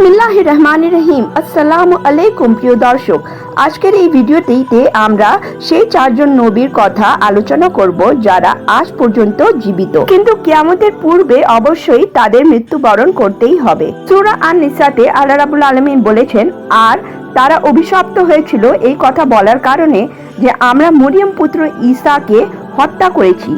বিসমিল্লাহ রহমান রহিম আসসালামু আলাইকুম প্রিয় দর্শক, আজকের এই ভিডিওটিতে আমরা সেই চারজন নবীর কথা আলোচনা করব যারা আজ পর্যন্ত জীবিত। কিন্তু কিয়ামতের পূর্বে অবশ্যই তাদের মৃত্যুবরণ করতেই হবে। সূরা আন নিসাতে আল্লাহ রাবুল আলমিন বলেছেন, আর তারা অভিশপ্ত হয়েছিল এই কথা বলার কারণে যে আমরা মরিয়ম পুত্র ঈসাকে হত্যা করেছি,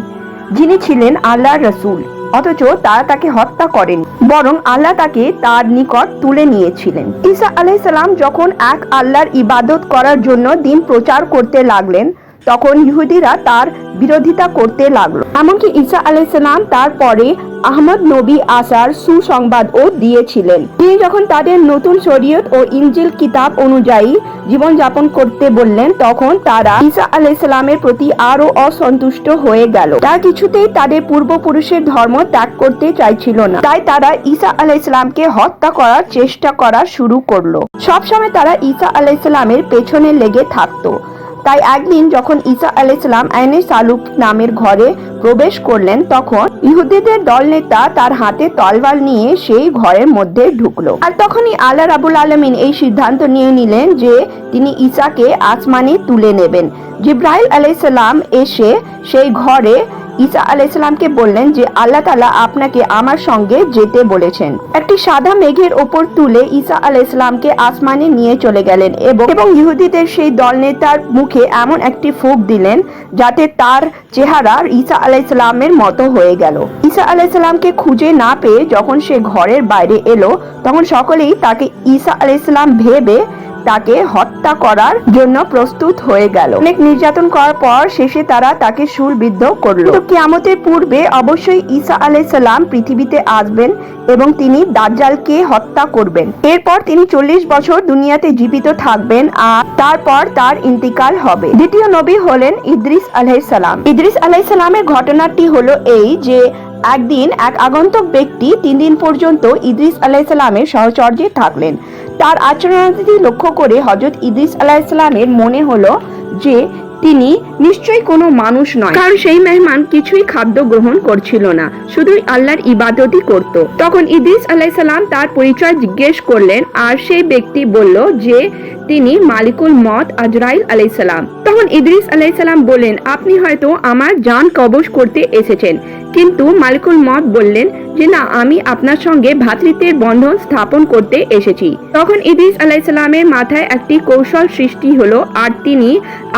যিনি ছিলেন আল্লাহর রসুল, অথচ তারা তাকে হত্যা করেন। বরং আল্লাহ তাকে তার নিকট তুলে নিয়েছিলেন। ঈসা আলাইসাল্লাম যখন এক আল্লাহর ইবাদত করার জন্য দিন প্রচার করতে লাগলেন তখন ইহুদিরা তার বিরোধিতা করতে লাগল। এমনকি ঈসা আলাইসাল্লাম তারপরে আহমদ নবী আসার সুসংবাদও দিয়েছিলেন। তিনি যখন তাদের নতুন শরীয়ত ও ইনজিল কিতাব অনুযায়ী জীবনযাপন করতে বললেন, তখন তারা ঈসা আলাইসাল্লামের প্রতি আরও অসন্তুষ্ট হয়ে গেল। তার কিছুতেই তাদের পূর্বপুরুষের ধর্ম ত্যাগ করতে চাইছিল না। তাই তারা ঈসা আলাইসাল্লামকে হত্যা করার চেষ্টা করা শুরু করল। সবসময় তারা ঈসা আলাইসাল্লামের পেছনে লেগে থাকতো। তাই একদিন যখন ঈসা আলাইসালাম আইনে সালুক নামের ঘরে প্রবেশ করলেন, তখন ইহুদিদের দল নেতা তার হাতে তলবার নিয়ে সেই ঘরের মধ্যে ঢুকলো। আর তখনই আল্লাহ রাবুল আলমিন এই সিদ্ধান্ত নিয়ে নিলেন যে তিনি ঈসাকে আসমানে তুলে নেবেন। জিব্রাহিল আলাইসাল্লাম এসে সেই ঘরে ঈসা আলাইসাল্লামকে বললেন যে, আল্লাহ তালা আপনাকে আমার সঙ্গে যেতে বলেছেন। একটি সাদা মেঘের ওপর তুলে ঈসা আলাইসাল্লামকে আসমানে নিয়ে চলে গেলেন এবং ইহুদিদের সেই দল নেতার মুখে এমন একটি ফুক দিলেন যাতে তার চেহারা ঈসা আলাইসাল্লামের মতো হয়ে গেল। ঈসা আলাইসাল্লামকে খুঁজে না পেয়ে যখন সে ঘরের বাইরে এলো, তখন সকলেই তাকে ঈসা আলাইসাল্লাম ভেবে তাকে হত্যা করার জন্য প্রস্তুত হয়ে গেল। অনেক নির্যাতন করার পর শেষে তারা তাকে সুরবিদ্ধ করল। কিয়ামতের পূর্বে অবশ্যই ঈসা আলাইসাল্লাম পৃথিবীতে আসবেন এবং তিনি দাজ্জালকে হত্যা করবেন। এরপর তিনি চল্লিশ বছর দুনিয়াতে জীবিত থাকবেন আর তারপর তার ইন্তিকাল হবে। দ্বিতীয় নবী হলেন ইদ্রিস আলাইসাল্লাম ইদ্রিস আলাইসাল্লামের ঘটনাটি হলো এই যে একদিন এক আগন্তুক ব্যক্তি তিন দিন পর্যন্ত ইদ্রিস আলাইসাল্লামের সহচর্যে থাকলেন। তার আচরণাদি লক্ষ্য করে হজরত ইদ্রিস আলাইসাল্লামের মনে হলো যে তিনি নিশ্চয়ই কোনো মানুষ নয়। কারণ সেই মেহমান কিছুই খাদ্য গ্রহণ করছিল না, শুধুই আল্লাহর ইবাদতই করত। তখন ইদ্রিস আলাইসাল্লাম তার পরিচয় জিজ্ঞেস করলেন, আর সেই ব্যক্তি বলল যে তিনি মালিকুল মত আজরাইল আলাইসাল্লাম তখন ইদ্রিস আলাইসাল্লাম বললেন, আপনি হয়তো আমার জান কবজ করতে এসেছেন। কিন্তু মালিকুল মত বললেন যে, না, আমি আপনার সঙ্গে ভ্রাতৃত্বের বন্ধন স্থাপন করতে এসেছি। তখন ইদ্রিস আলাইসাল্লামের মাথায় একটি কৌশল সৃষ্টি হলো আর তিনি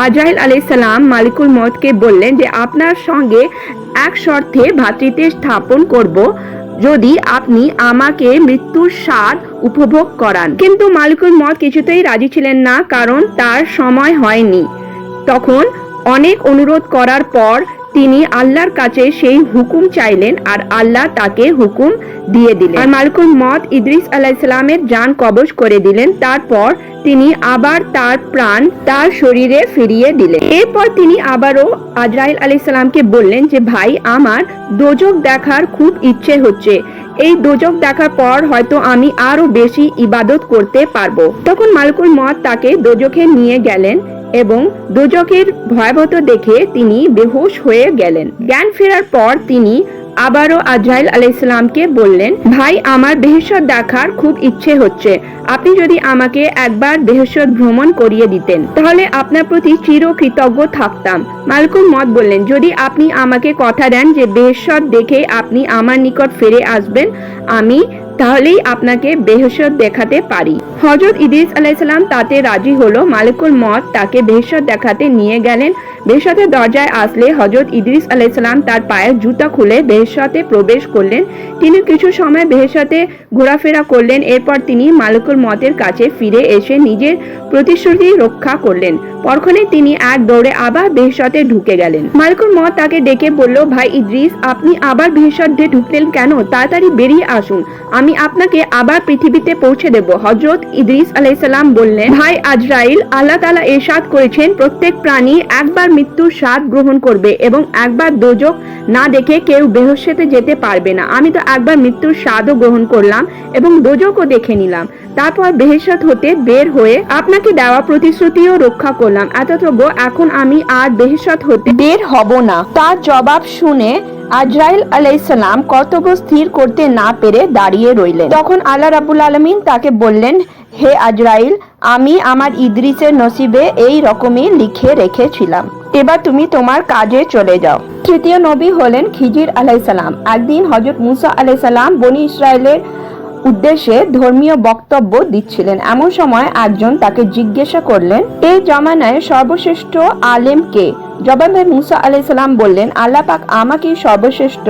আজরাইল আলাইসাল্লাম মালিকুল মতকে বললেন যে, আপনার সঙ্গে এক শর্তে ভ্রাতৃত্বের স্থাপন করব, যদি আপনি আমাকে মৃত্যুর স্বাদ উপভোগ করান। কিন্তু মালিকুল মত কিছুতেই রাজি ছিলেন না, কারণ তার সময় হয়নি। তখন অনেক অনুরোধ করার পর তিনি আল্লাহর কাছে সেই হুকুম চাইলেন আর আল্লাহ তাকে হুকুম দিয়ে দিলেন। আর মালিকুল মত ইদ্রিস আলাইসালামের যান কবজ করে দিলেন। তারপর তিনি আবার তার প্রাণ তার শরীরে ফিরিয়ে দিলেন। এরপর তিনি আবারও আজরাইল আলাইসালামকে বললেন যে, ভাই, আমার দোজক দেখার খুব ইচ্ছে হচ্ছে। এই দোজক দেখার পর হয়তো আমি আরও বেশি ইবাদত করতে পারব। তখন মালকুল মত তাকে দোজখে নিয়ে গেলেন। এবং দুজকের ভয়াবহ দেখে তিনি বেহুশ হয়ে গেলেন। জ্ঞান ফেরার পর তিনি আবারও আজরাইল আলাইসালামকে বললেন, ভাই, আমার বেহেশত দেখার খুব ইচ্ছে হচ্ছে। আপনি যদি আমাকে একবার বেহেশত ভ্রমণ করিয়ে দিতেন, তাহলে আপনার প্রতি চির কৃতজ্ঞ থাকতাম। মালকুল মত বললেন, যদি আপনি আমাকে কথা দেন যে বেহেশত দেখে আপনি আমার নিকট ফিরে আসবেন, আমি তাহলেই আপনাকে বেহসত দেখাতে পারি। হজরত ইদিস আলাইসাল্লাম তাতে রাজি হলো। মালিকুল মত তাকে বেহসত দেখাতে নিয়ে গেলেন। বেহসতের দরজায় আসলে হজরত ইদ্রিস আলাইসাল্লাম তার পায়ের জুতা খুলে বেহসতে প্রবেশ করলেন। তিনি কিছু সময় বেহসতে ঘোরাফেরা করলেন। এরপর তিনি মালিকুল মতের কাছে ফিরে এসে নিজের প্রতিশ্রুতি রক্ষা করলেন। পরক্ষণে তিনি এক দৌড়ে আবার বেহসতে ঢুকে গেলেন। মালিকুল মত তাকে ডেকে বলল, ভাই ইদ্রিস, আপনি আবার দিয়ে ঢুকলেন কেন? তাড়াতাড়ি বেরিয়ে আসুন। আমি আপনাকে আবার পৃথিবীতে পৌঁছে দেব। হজরত ইদ্রিস আলাইসাল্লাম বললেন, ভাই আজরাইল, আল্লাহ তালা এরশাদ করেছেন, প্রত্যেক প্রাণী একবার মৃত্যুর স্বাদ গ্রহণ করবে এবং একবার দোজক না দেখে কেউ বেহসেতে যেতে পারবে না। আমি তো একবার মৃত্যুর স্বাদও গ্রহণ করলাম এবং দোজকও দেখে নিলাম। তারপর বেহেশত হতে বের হয়ে আপনাকে দেওয়া প্রতিশ্রুতিও রক্ষা করলাম। এতটুকু এখন আমি আর বেহেশত হতে বের হব না। তার জবাব শুনে আজরাইল আলাইসালাম কর্তব্য স্থির করতে না পেরে দাঁড়িয়ে রইলেন। তখন আল্লাহ রাবুল আলমিন তাকে বললেন, হে আজরাইল, আমি আমার ইদ্রিসের নসিবে এই রকমই লিখে রেখেছিলাম। এবার তুমি তোমার কাজে চলে যাও। তৃতীয় নবী হলেন খিজির আলাইসালাম একদিন হজরত মুসা আলাইসালাম বনি ইসরায়েলের উদ্দেশ্যে ধর্মীয় বক্তব্য দিচ্ছিলেন। এমন সময় একজন তাকে জিজ্ঞাসা করলেন এই জমানায় সর্বশ্রেষ্ঠ আলেম কে? জবাবে মুসা আলাইসাল্লাম বললেন, আল্লাহ পাক আমাকে সর্বশ্রেষ্ঠ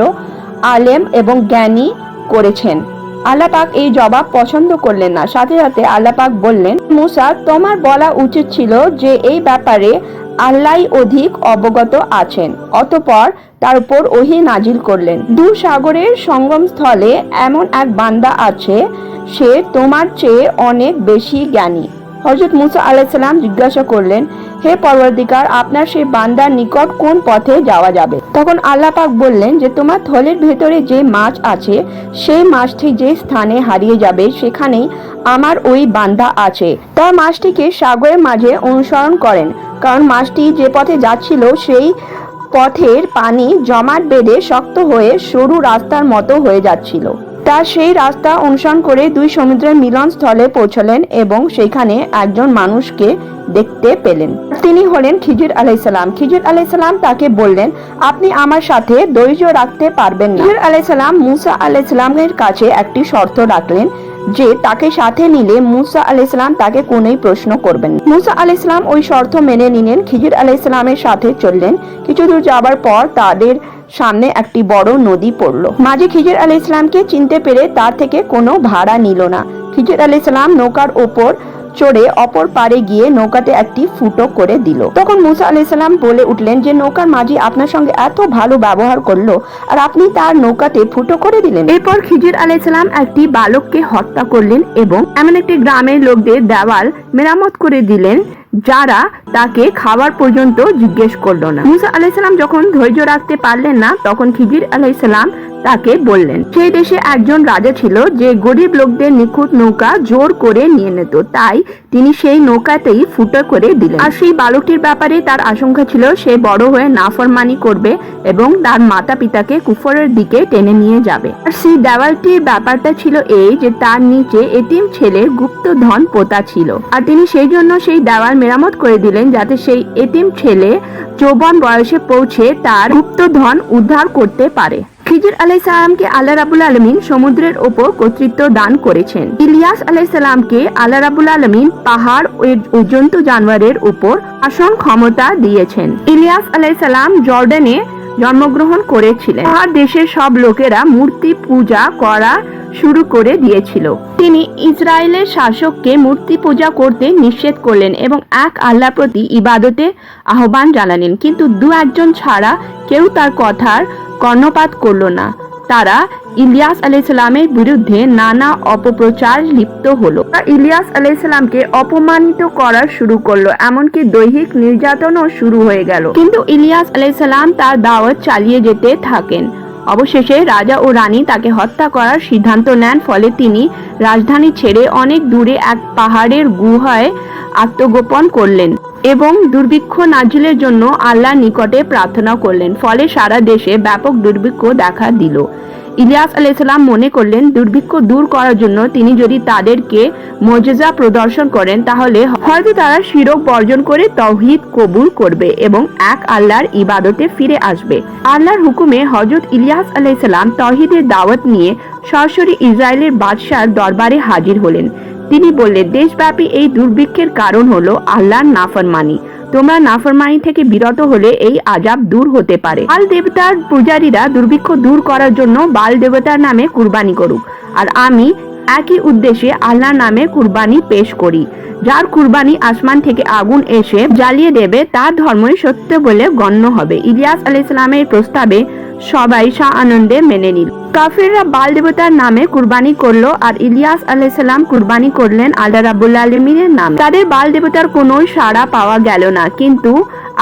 আলেম এবং জ্ঞানী করেছেন। আল্লাহ পাক এই জবাব পছন্দ করলেন না। সাথে সাথে আল্লাহ পাক বললেন, মুসা, তোমার বলা উচিত ছিল যে এই ব্যাপারে আল্লাহ অধিক অবগত আছেন, অতপর তার উপর ওহি নাজিল করলেন। দু সাগরের সঙ্গমস্থলে এমন এক বান্দা আছে, সে তোমার চেয়ে অনেক বেশি জ্ঞানী। হজরত মুসা আলাইসাল্লাম জিজ্ঞাসা করলেন, হে পরবর্তীকার, আপনার সেই বান্দার নিকট কোন পথে যাওয়া যাবে? তখন আল্লাহ পাক বললেন যে, তোমার থলের ভেতরে যে মাছ আছে, সেই মাছটি যে স্থানে হারিয়ে যাবে, সেখানেই আমার ওই বান্দা আছে। তার মাছটিকে সাগরের মাঝে অনুসরণ করেন, কারণ মাছটি যে পথে যাচ্ছিল, সেই পথের পানি জমাট বেঁধে শক্ত হয়ে সরু রাস্তার মতো হয়ে যাচ্ছিল। তার সেই রাস্তা অনুসরণ করে দুই সমুদ্রের মিলন স্থলে পৌঁছলেন এবং সেখানে একজন মানুষকে দেখতে পেলেন। তিনি হলেন খিজির আলাইসালাম খিজির আলাইসালাম তাকে বললেন, আপনি আমার সাথে ধৈর্য রাখতে পারবেন না। খিজির আলাইসালাম মুসা আলাইসালামের কাছে একটি শর্ত রাখলেন যে তাকে সাথে নিলে মুসা আলাইসালাম তাকে কোনোই প্রশ্ন করবেন। মুসা আলাইসালাম ওই শর্ত মেনে নিলেন। খিজির আলাইসালামের সাথে চললেন। কিছু দূর যাবার পর তাদের সামনে একটি বড় নদী পড়ল। মাঝে খিজির আলাই ইসলামকে চিনতে পেরে তার থেকে কোনো ভাড়া নিল না। খিজির আলাই ইসলাম নৌকার ওপর চড়ে অপর পারে গিয়ে নৌকাতে একটি ফুটো করে দিল। তখন মুসা আলাই সাল্লাম বলে উঠলেন যে, নৌকার মাঝি আপনার সঙ্গে এত ভালো ব্যবহার করল আর আপনি তার নৌকাতে ফুটো করে দিলেন। এরপর খিজির আলাই সাল্লাম একটি বালককে হত্যা করলেন এবং এমন একটি গ্রামের লোকদের দেওয়াল মেরামত করে দিলেন যারা তাকে খাবার পর্যন্ত জিজ্ঞেস করল না। মুসা আলাইসাল্লাম যখন ধৈর্য রাখতে পারলেন না, তখন খিজির আলাইসাল্লাম তাকে বললেন। সেই দেশে একজন রাজা ছিল যে গরিব লোকদের নিখুঁত নৌকা জোর করে নিয়ে নিত। তাই তিনি সেই নৌকাতেই ফুটো করে দিলেন। আর সেই বালকটির ব্যাপারে তার আশঙ্কা ছিল, সে বড় হয়ে নাফরমানি করবে এবং তার মাতা পিতাকে কুফরের দিকে টেনে নিয়ে যাবে। আর সেই দেওয়ালটির ব্যাপারটা ছিল এই যে তার নিচে এটিম ছেলের গুপ্ত ধন পোতা ছিল। আর তিনি সেই জন্য সেই দেওয়াল মেরামত করে দিলেন যাতে সেই এটিম ছেলে যৌবন বয়সে পৌঁছে তার গুপ্ত ধন উদ্ধার করতে পারে। খিজির আলাই সালামকে আল্লাহ রাবুল আলমিন সমুদ্রের ওপর কর্তৃত্ব দান করেছেন। ইলিয়াস আলাই সালামকে আল্লাহ রাবুল আলমিন পাহাড় ও জন্তু জানোয়ারের উপর আসন ক্ষমতা দিয়েছেন। ইলিয়াস আলাই সালাম জর্ডানে জন্মগ্রহণ করেছিলেন। পাহাড় দেশের সব লোকেরা মূর্তি পূজা করা শুরু করে দিয়েছিল। তিনি ইসরায়েলের শাসককে মূর্তি পূজা করতে নিষেধ করলেন এবং এক আল্লাহ প্রতি ইবাদতে আহ্বান জানালেন। কিন্তু দু একজন ছাড়া কেউ তার কথার কর্ণপাত করল না। তারা ইলিয়াস আলাইসালামের বিরুদ্ধে নানা অপপ্রচার লিপ্ত হলো। ইলিয়াস আলাইসালামকে অপমানিত করা শুরু করল, এমনকি দৈহিক নির্যাতনও শুরু হয়ে গেল। কিন্তু ইলিয়াস আলাইসালাম তার দাওয়াত চালিয়ে যেতে থাকেন। অবশেষে রাজা ও রানী তাকে হত্যা করার সিদ্ধান্ত নেন, ফলে তিনি রাজধানী ছেড়ে অনেক দূরে এক পাহাড়ের গুহায় আত্মগোপন করলেন। এবং দুর্ভিক্ষ নাজিলের জন্য আল্লাহর নিকটে প্রার্থনা করলেন। ফলে সারা দেশে ব্যাপক দুর্ভিক্ষ দেখা দিল। ইলিয়াস আলাইসাল্লাম মনে করলেন, দুর্ভিক্ষ দূর করার জন্য তিনি যদি তাদেরকে মজেজা প্রদর্শন করেন, তাহলে হয়তো তারা শিরক বর্জন করে তৌহিদ কবুল করবে এবং এক আল্লাহর ইবাদতে ফিরে আসবে। আল্লাহর হুকুমে হজরত ইলিয়াস আলাইসাল্লাম তৌহিদের দাওয়াত নিয়ে সরাসরি ইসরায়েলের বাদশার দরবারে হাজির হলেন। তিনি বললেন, দেশব্যাপী এই দুর্ভিক্ষের কারণ হলো আল্লাহর নাফরমানি। তোমরা নাফরমানি থেকে বিরত হলে এই আজাব দূর হতে পারে। বাল দেবতার পূজারীরা দুর্ভিক্ষ দূর করার জন্য বাল দেবতার নামে কুরবানি করুক। আর আমি একই উদ্দেশ্যে আল্লাহর নামে কুরবানি পেশ করি। যার কুরবানি আসমান থেকে আগুন এসে জ্বালিয়ে দেবে, তার ধর্মই সত্য বলে গণ্য হবে। ইলিয়াস আলাইসালামের প্রস্তাবে সবাই সা আনন্দে মেনে নিল। কাফিররা বাল দেবতার নামে কুরবানি করল আর ইলিয়াস আলাইসাল্লাম কুরবানি করলেন আল্লাহ রাবুল্লা আলমিনের নাম। তাদের বাল দেবতার কোনো সাড়া পাওয়া গেল না, কিন্তু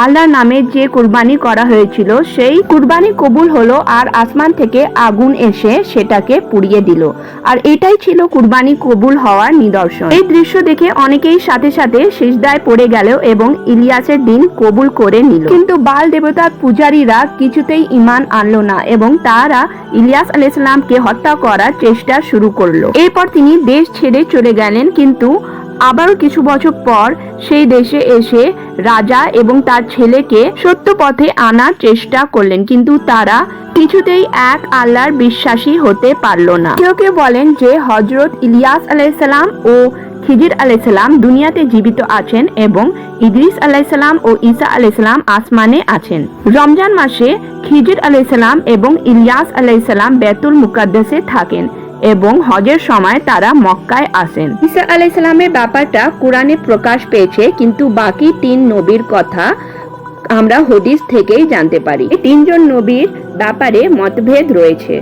আল্লাহর নামে যে কুরবানি করা হয়েছিল, সেই কুরবানি কবুল হলো আর আসমান থেকে আগুন এসে সেটাকে পুড়িয়ে দিল। আর এটাই ছিল কুরবানি কবুল হওয়ার নিদর্শন। এই দৃশ্য দেখে অনেকেই সাথে সাথে শেষদায় পড়ে গেল এবং ইলিয়াসের দিন কবুল করে নিল। কিন্তু বাল দেবতার পূজারীরা কিছুতেই ইমান মানল না এবং তারা ইলিয়াস আলাইসাল্লামকে হত্যা করার চেষ্টা শুরু করল। এরপর তিনি দেশ ছেড়ে চলে গেলেন, কিন্তু আবারও কিছু বছর পর সেই দেশে এসে রাজা এবং তার ছেলেকে সত্য পথে আনার চেষ্টা করলেন। কিন্তু তারা কিছুতেই এক আল্লাহর বিশ্বাসী হতে পারল না। কেউ কেউ বলেন যে হজরত ইলিয়াস আলাইসাল্লাম ও খিজির আলাইসাল্লাম দুনিয়াতে জীবিত আছেন এবং ইদ্রিস আলাইসাল্লাম ও ঈসা আলাইসাল্লাম আসমানে আছেন। রমজান মাসে খিজির আলাইসাল্লাম এবং ইলিয়াস আলাইসাল্লাম বেতুল মুকাদ্দাসে থাকেন এবং হজের সময় তারা মক্কায় আসেন। ঈসা আলাইসাল্লামের ব্যাপারটা কোরআনে প্রকাশ পেয়েছে, কিন্তু বাকি তিন নবীর কথা আমরা হদিস থেকেই জানতে পারি। তিনজন নবীর ব্যাপারে মতভেদ রয়েছে।